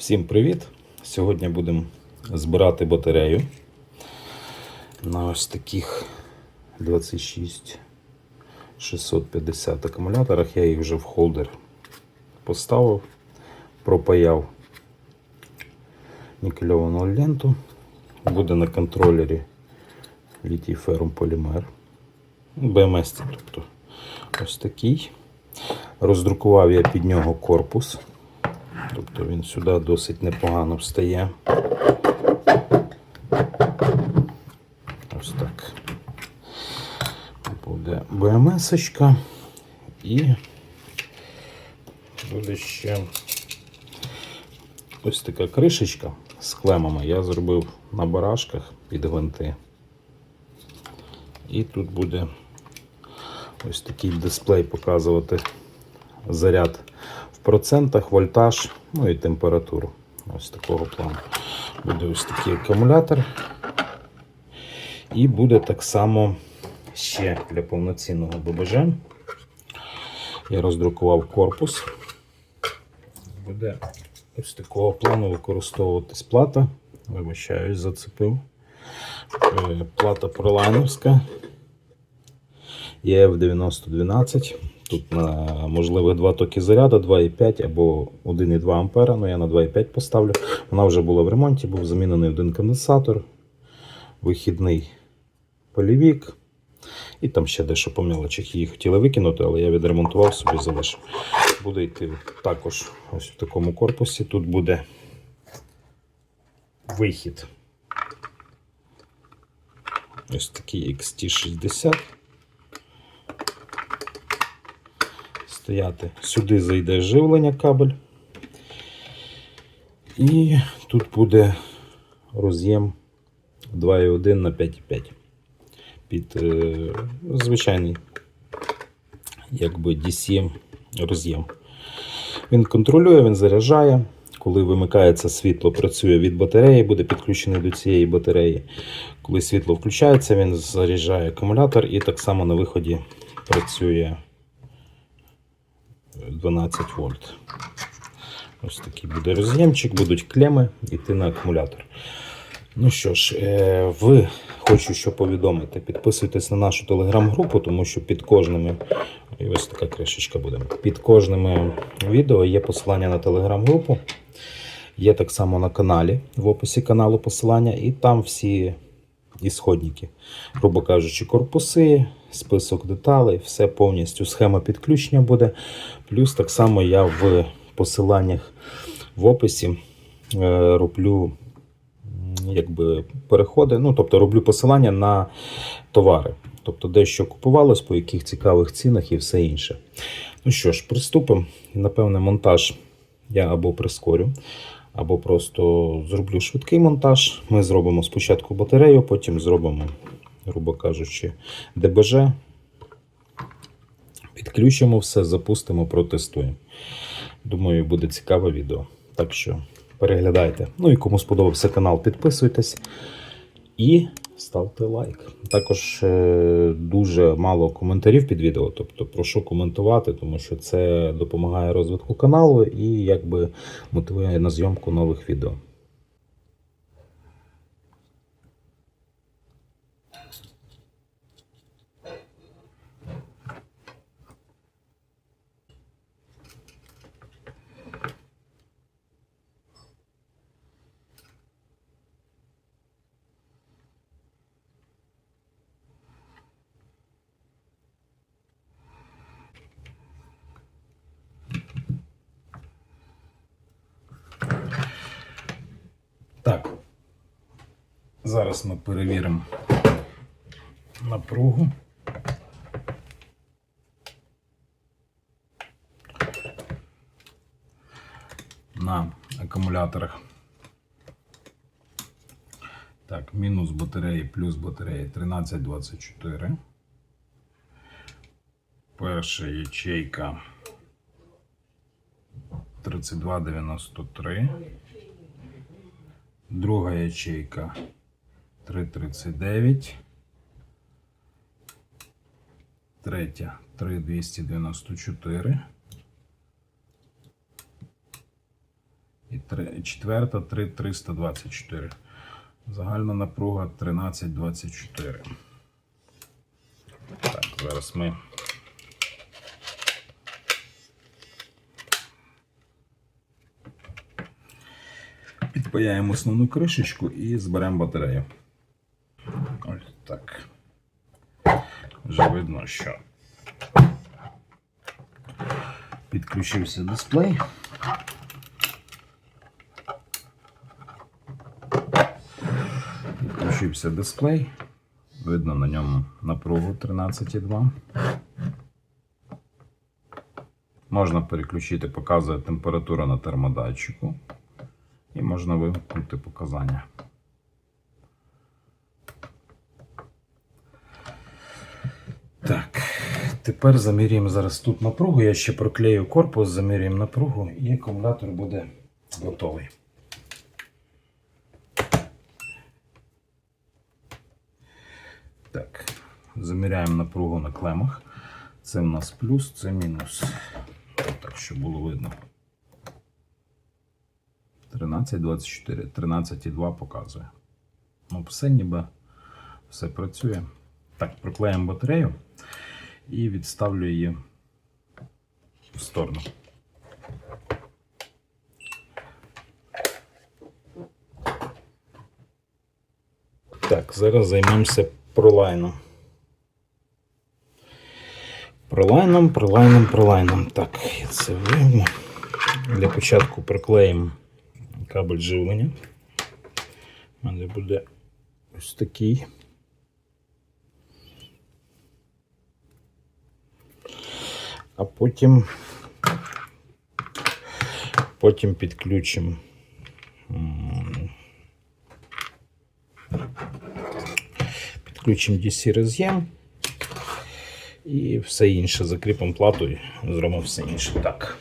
Всім привіт! Сьогодні будемо збирати батарею на ось таких 26 650 акумуляторах. Я їх вже в холдер поставив, пропаяв нікельовану ленту. Буде на контролері літій ферум полімер. БМС, тобто ось такий. Роздрукував я під нього корпус. Тобто він сюди досить непогано встає. Ось так. Буде БМС-очка і буде ще ось така кришечка з клемами. Я зробив на барашках під гвинти. І тут буде ось такий дисплей показувати заряд процентах, вольтаж, ну і температуру. Ось такого плану. Буде ось такий акумулятор. І буде так само ще для повноцінного ББЖ. Я роздрукував корпус. Буде ось такого плану використовуватись плата. Вибачаюсь, зацепив. Е, Плата пролайнерська. EF9012. Тут на можливих два токи заряду 2,5 або 1,2 ампера. Ну я на 2,5 поставлю. Вона вже була в ремонті, був замінений один конденсатор, вихідний полівік. І там ще дещо по мелочах її хотіли викинути, але я відремонтував собі залишив. Буде йти також ось в такому корпусі. Тут буде вихід. Ось такий XT60. Стояти. Сюди зайде живлення кабель. І тут буде роз'єм 2,1 на 5,5 під е, звичайний якби DC роз'єм. Він контролює, він заряджає. Коли вимикається світло, працює від батареї, буде підключений до цієї батареї. Коли світло включається, він заряджає акумулятор і так само на виході працює 12 вольт. Ось такий буде роз'ємчик, будуть клеми йти на акумулятор. Ну що ж, е, ви хочу що повідомити. Підписуйтесь на нашу телеграм-групу, тому що під кожними. І ось така кришечка буде. Під кожними відео є посилання на телеграм-групу. Є так само на каналі, в описі каналу посилання, і там всі ісходники, грубо кажучи, корпуси, список деталей, все повністю схема підключення буде. Плюс так само я в посиланнях в описі е, роблю якби переходи, ну тобто роблю посилання на товари. Тобто дещо купувалось, по яких цікавих цінах і все інше. Ну що ж, приступимо. Напевне, монтаж я або прискорю, або просто зроблю швидкий монтаж. Ми зробимо спочатку батарею, потім зробимо, грубо кажучи, ДБЖ. Підключимо все, запустимо, протестуємо. Думаю, буде цікаве відео. Так що переглядайте. Ну і кому сподобався канал, підписуйтесь і ставте лайк. Також е, дуже мало коментарів під відео, тобто прошу коментувати, тому що це допомагає розвитку каналу і якби мотивує на зйомку нових відео. Так. Зараз ми перевіримо напругу. На акумуляторах. Так, мінус батареї, плюс батареї 1324. Перша ячейка 3293. Друга ячейка 339. Третя 3294. І три- четверта 3324. Загальна напруга 1324. Так, зараз ми. Підпаяємо основну кришечку і зберемо батарею. Ось так. Вже що підключився дисплей. Підключився дисплей. Видно на ньому напругу 13,2. Можна переключити, показує температура на термодатчику. І можна вимкнути показання. Так, тепер замірюємо зараз тут напругу. Я ще проклею корпус, замірюємо напругу і акумулятор буде готовий. Так, заміряємо напругу на клемах. Це в нас плюс, це мінус. Так, щоб було видно. 13,24, 13,2 показує. Ну, все ніби все працює. Так, приклеїмо батарею і відставлю її в сторону. Так, зараз займемося пролайном. Пролайном, пролайном, пролайном. Так, це вийму. Для початку приклеїмо кабель живлення. У мене буде ось такий. А потім, потім підключимо. Підключимо DC роз'єм і все інше закріпимо плату і зробимо все інше. Так.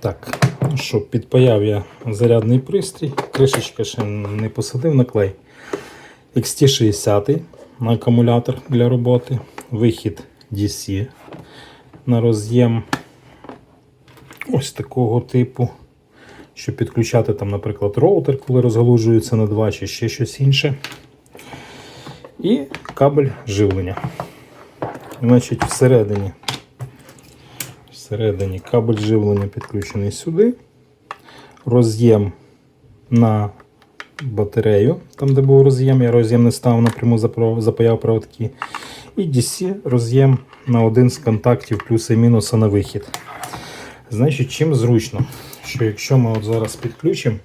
Так, ну що, підпаяв я зарядний пристрій. Кришечка ще не посадив на клей. XT60 на акумулятор для роботи. Вихід DC на роз'єм ось такого типу. Щоб підключати там, наприклад, роутер, коли розгалужується на два чи ще щось інше. І кабель живлення. Значить, всередині Всередині кабель живлення підключений сюди. Роз'єм на батарею, там де був роз'єм, я роз'єм не став напряму запаяв проводки. І DC роз'єм на один з контактів плюса і мінуса на вихід. Значить, чим зручно, що якщо ми от зараз підключимо.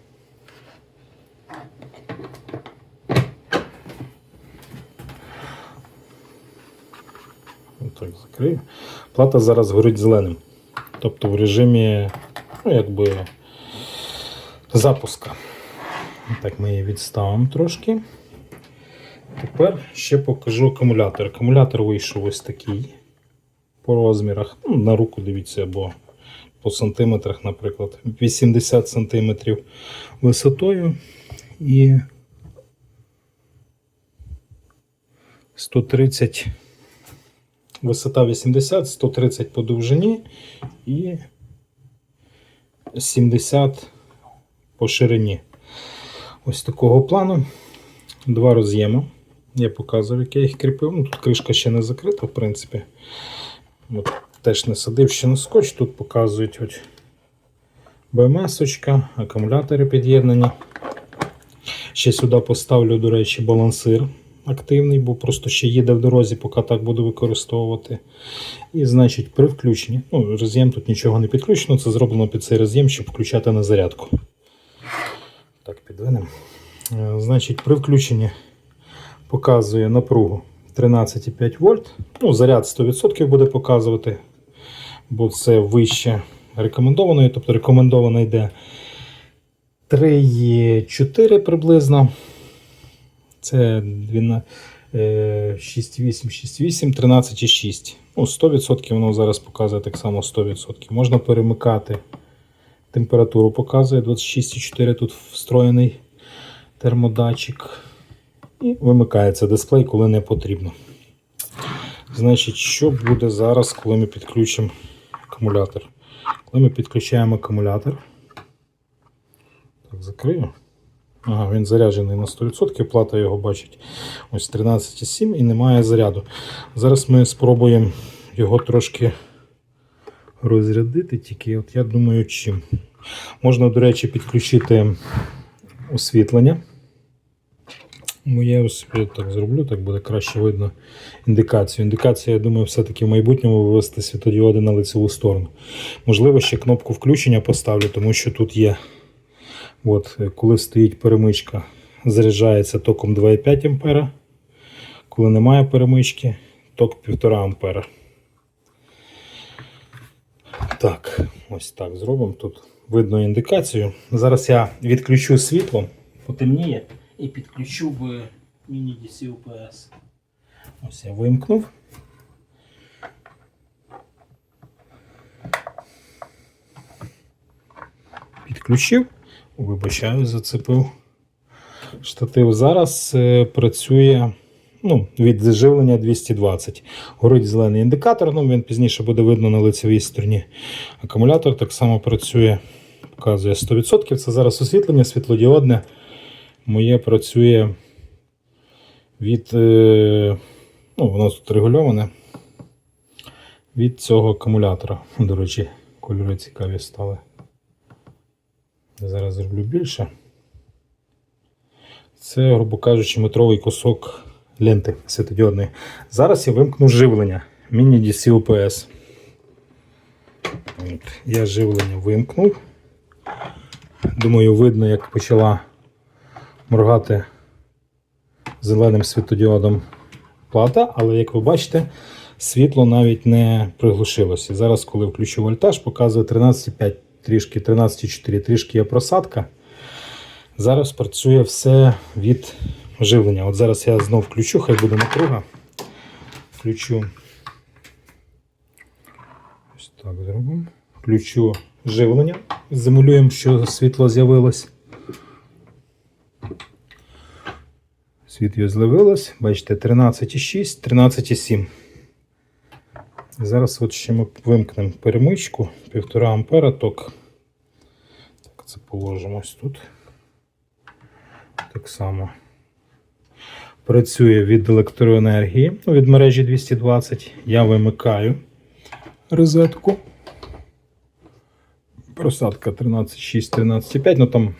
Плата зараз горить зеленим. Тобто в режимі, ну, якби запуска. Так, ми її відставимо трошки. Тепер ще покажу акумулятор. Акумулятор вийшов ось такий по розмірах. Ну, на руку дивіться, або по сантиметрах, наприклад, 80 сантиметрів висотою і 130 Висота 80, 130 по довжині і 70 по ширині. Ось такого плану. Два роз'єми. Я показував, як я їх кріпив. Ну, тут кришка ще не закрита, в принципі. От, теж не садив ще на скотч. Тут показують от БМС-очка, акумулятори під'єднані. Ще сюди поставлю, до речі, балансир активний, бо просто ще їде в дорозі, поки так буду використовувати. І значить, при включенні, ну, роз'єм тут нічого не підключено, це зроблено під цей роз'єм, щоб включати на зарядку. Так, підвинемо. Е, Значить, при включенні показує напругу 13,5 вольт. Ну, заряд 100% буде показувати, бо це вище рекомендованої, тобто рекомендовано йде 3,4 приблизно. Це 12, е, 6,8, 6,8, 13,6. Ну, 100% воно зараз показує так само 100%. Можна перемикати. Температуру показує 26,4 тут встроєний термодатчик. І вимикається дисплей, коли не потрібно. Значить, що буде зараз, коли ми підключимо акумулятор? Коли ми підключаємо акумулятор. Так, закрию. Ага, він заряджений на 100%, плата його бачить ось 13,7 і немає заряду. Зараз ми спробуємо його трошки розрядити, тільки от я думаю, чим. Можна, до речі, підключити освітлення. Ось я так зроблю, так буде краще видно індикацію. Індикація, я думаю, все-таки в майбутньому вивести світодіоди на лицеву сторону. Можливо, ще кнопку включення поставлю, тому що тут є. От, коли стоїть перемичка, заряджається током 2,5 А. Коли немає перемички, ток 1,5 А. Так, ось так зробимо. Тут видно індикацію. Зараз я відключу світло, потемніє і підключу в міні-DC UPS. Ось я вимкнув. Підключив. Вибачаю, зацепив штатив. Зараз е, працює ну, від заживлення 220. Горить зелений індикатор, ну, він пізніше буде видно на лицевій стороні. Акумулятор так само працює, показує 100%. Це зараз освітлення світлодіодне. Моє працює від. Е, ну, воно тут регульоване. Від цього акумулятора. До речі, кольори цікаві стали. Я зараз зроблю більше. Це, грубо кажучи, метровий кусок ленти світодіодної. Зараз я вимкну живлення Mini-DC UPS. От, я живлення вимкнув. Думаю, видно, як почала моргати зеленим світодіодом плата, але як ви бачите, світло навіть не приглушилося. Зараз, коли включу вольтаж, показує 13,5 трішки 13,4, трішки є просадка. Зараз працює все від живлення. От зараз я знову включу, хай буде напруга. Включу. Ось так зробимо. Включу живлення. Замулюємо, що світло з'явилось. Світло з'явилось. Бачите, 13,6, 13,7. Зараз от ще ми вимкнемо перемичку 1,5 ампера ток. Так, це положимо ось тут. Так само. Працює від електроенергії, ну, від мережі 220. Я вимикаю розетку. Просадка 13,6, 13,5, ну там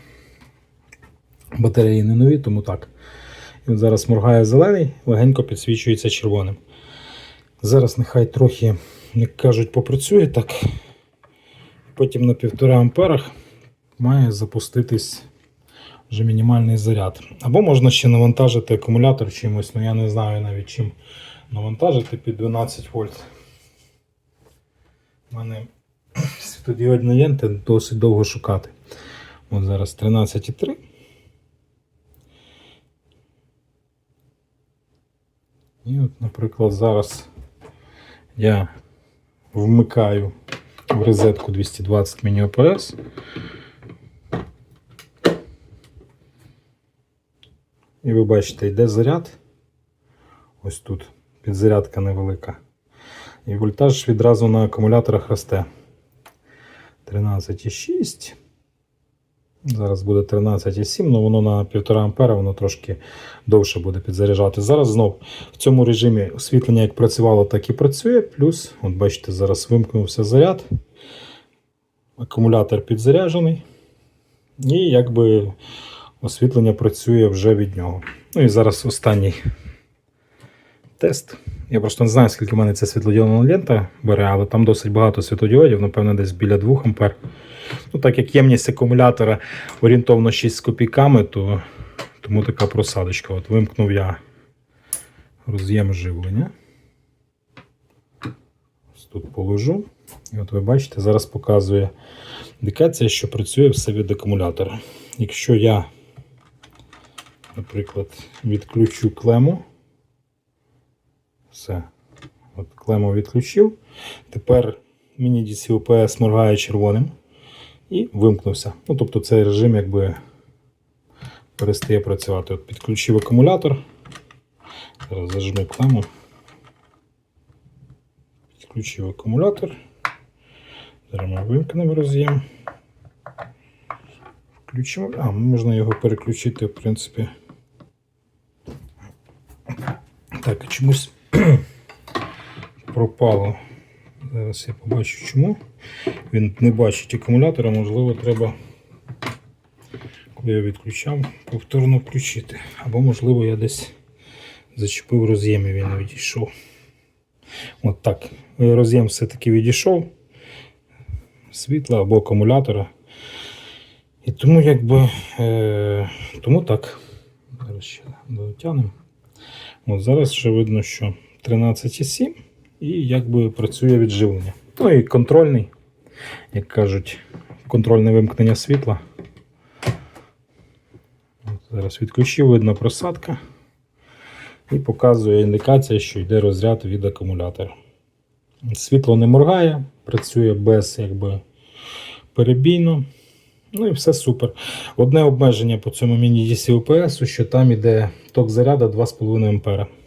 батареї не нові, тому так. І зараз моргає зелений, легенько підсвічується червоним. Зараз нехай трохи, як кажуть, попрацює так. Потім на 1,5 амперах має запуститись вже мінімальний заряд. Або можна ще навантажити акумулятор чимось, ну я не знаю навіть чим навантажити під 12 вольт. У мене світодіодні ленти досить довго шукати. От зараз 13,3. І от, наприклад, зараз я вмикаю в розетку 220 мені ОПС. І ви бачите, йде заряд. Ось тут підзарядка невелика. І вольтаж відразу на акумуляторах росте. 13,6. Зараз буде 13,7, але воно на 1,5 ампера, воно трошки довше буде підзаряджати. Зараз знов в цьому режимі освітлення як працювало, так і працює. Плюс, от бачите, зараз вимкнувся заряд. Акумулятор підзаряджений. І якби освітлення працює вже від нього. Ну і зараз останній тест. Я просто не знаю, скільки в мене ця світлодіодна лента бере, але там досить багато світлодіодів, напевно, десь біля 2 ампер. Ну, так як ємність акумулятора орієнтовно 6 з копійками, то тому така просадочка. От вимкнув я роз'єм живлення. Ось тут положу. І от ви бачите, зараз показує індикація, що працює все від акумулятора. Якщо я, наприклад, відключу клему, все. От клему відключив. Тепер міні-DC UPS моргає червоним і вимкнувся. Ну, тобто цей режим якби перестає працювати. От підключив акумулятор. Зараз зажму клему. Підключив акумулятор. Зараз ми вимкнемо роз'єм. Включимо. А, можна його переключити, в принципі. Так, чомусь пропало. Зараз я побачу чому. Він не бачить акумулятора, можливо, треба, коли я відключав, повторно включити. Або, можливо, я десь зачепив роз'єм і він не відійшов. От так. Роз'єм все-таки відійшов. Світла або акумулятора. І тому якби. Е, тому так. Зараз ще дотягнемо. От зараз вже видно, що 13,7 і якби працює відживлення. Ну і контрольний, як кажуть, контрольне вимкнення світла. От зараз відключив, видно просадка. І показує індикація, що йде розряд від акумулятора. Світло не моргає, працює без якби, перебійно. Ну і все супер. Одне обмеження по цьому міні-DC UPS, що там іде ток заряду 2,5 А.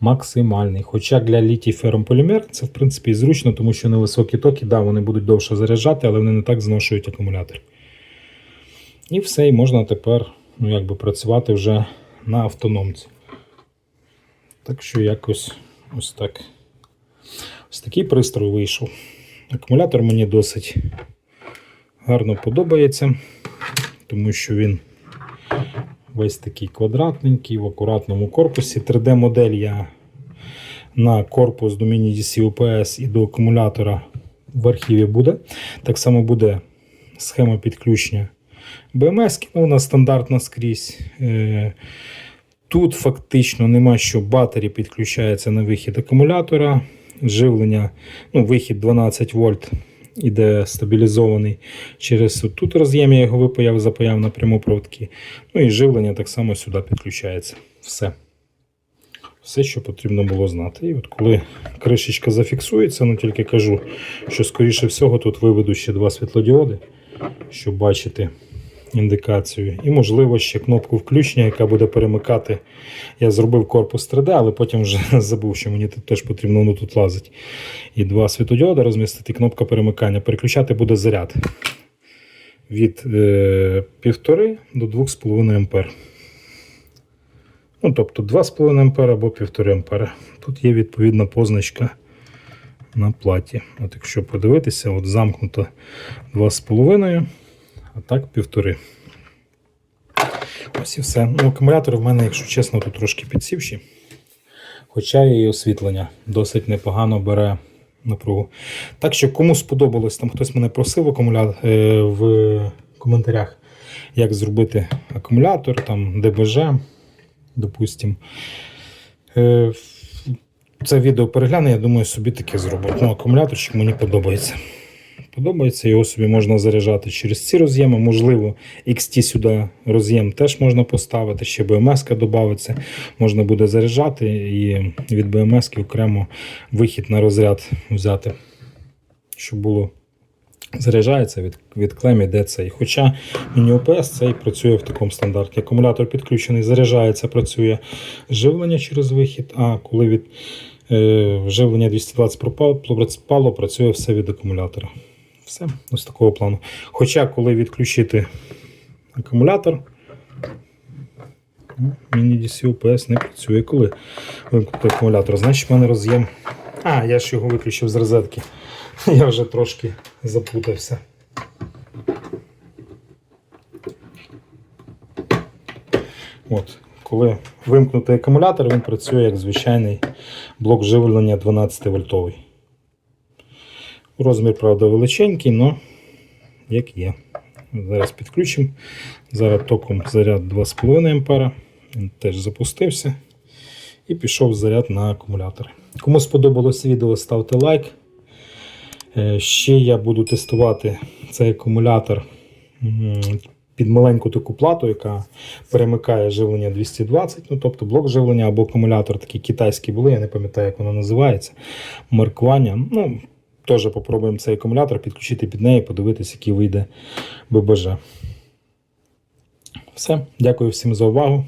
Максимальний. Хоча для літій ферромполімер це в принципі зручно, тому що невисокі токи, да, вони будуть довше заряджати, але вони не так зношують акумулятор. І все, і можна тепер ну, якби, працювати вже на автономці. Так що якось ось так. Ось такий пристрій вийшов. Акумулятор мені досить гарно подобається, тому що він весь такий квадратненький, в акуратному корпусі. 3D-модель я на корпус до Mini DC UPS і до акумулятора в архіві буде. Так само буде схема підключення BMS, ну, вона стандартна скрізь. Е, Тут фактично нема що батарі підключається на вихід акумулятора. Живлення, ну, вихід 12 вольт іде стабілізований через тут роз'єм, я його випаяв, запаяв на пряму проводки. Ну і живлення так само сюди підключається. Все. Все, що потрібно було знати. І от коли кришечка зафіксується, ну тільки кажу, що скоріше всього тут виведу ще два світлодіоди, щоб бачити індикацію. І, можливо, ще кнопку включення, яка буде перемикати. Я зробив корпус 3D, але потім вже забув, що мені тут теж потрібно воно тут лазить. І два світодіоди розмістити, кнопка перемикання. Переключати буде заряд від е, 1,5 до 2,5 А. Ну, тобто 2,5 А або 1,5 А. Тут є відповідна позначка на платі. От Якщо подивитися, от замкнуто 2,5, а так 1,5. Ось і все. Ну, акумулятор в мене, якщо чесно, тут трошки підсівші. Хоча і освітлення досить непогано бере напругу. Так що, кому сподобалось, там хтось мене просив акумулятор е, в коментарях, як зробити акумулятор, там ДБЖ, допустим. Е, це відео перегляне, я думаю, собі таке зроблю. Ну, акумуляторчик мені подобається. Подобається, його собі можна заряджати через ці роз'єми. Можливо, XT сюди роз'єм теж можна поставити, ще BMS додається. Можна буде заряджати і від BMS окремо вихід на розряд взяти, щоб було. Заряджається від, від клем іде цей. Хоча міні-ОПС цей працює в такому стандарті. Акумулятор підключений, заряджається, працює живлення через вихід, а коли від е, живлення 220 пропало, працює все від акумулятора. Все, ось такого плану. Хоча, коли відключити акумулятор, ну, міні-DC UPS не працює. Коли вимкнути акумулятор, значить в мене роз'єм. А, я ж його виключив з розетки. Я вже трошки запутався. От. коли вимкнути акумулятор, він працює як звичайний блок живлення 12 вольтовий. Розмір, правда, величенький, але як є. Зараз підключимо. Зараз током заряд 2,5 А. Він теж запустився. І пішов заряд на акумулятор. Кому сподобалось відео, ставте лайк. Е, Ще я буду тестувати цей акумулятор під маленьку таку плату, яка перемикає живлення 220, ну тобто блок живлення або акумулятор, такі китайські були, я не пам'ятаю, як воно називається. Маркування. Ну, теж попробуємо цей акумулятор підключити під неї, подивитися, який вийде ББЖ. Все, дякую всім за увагу.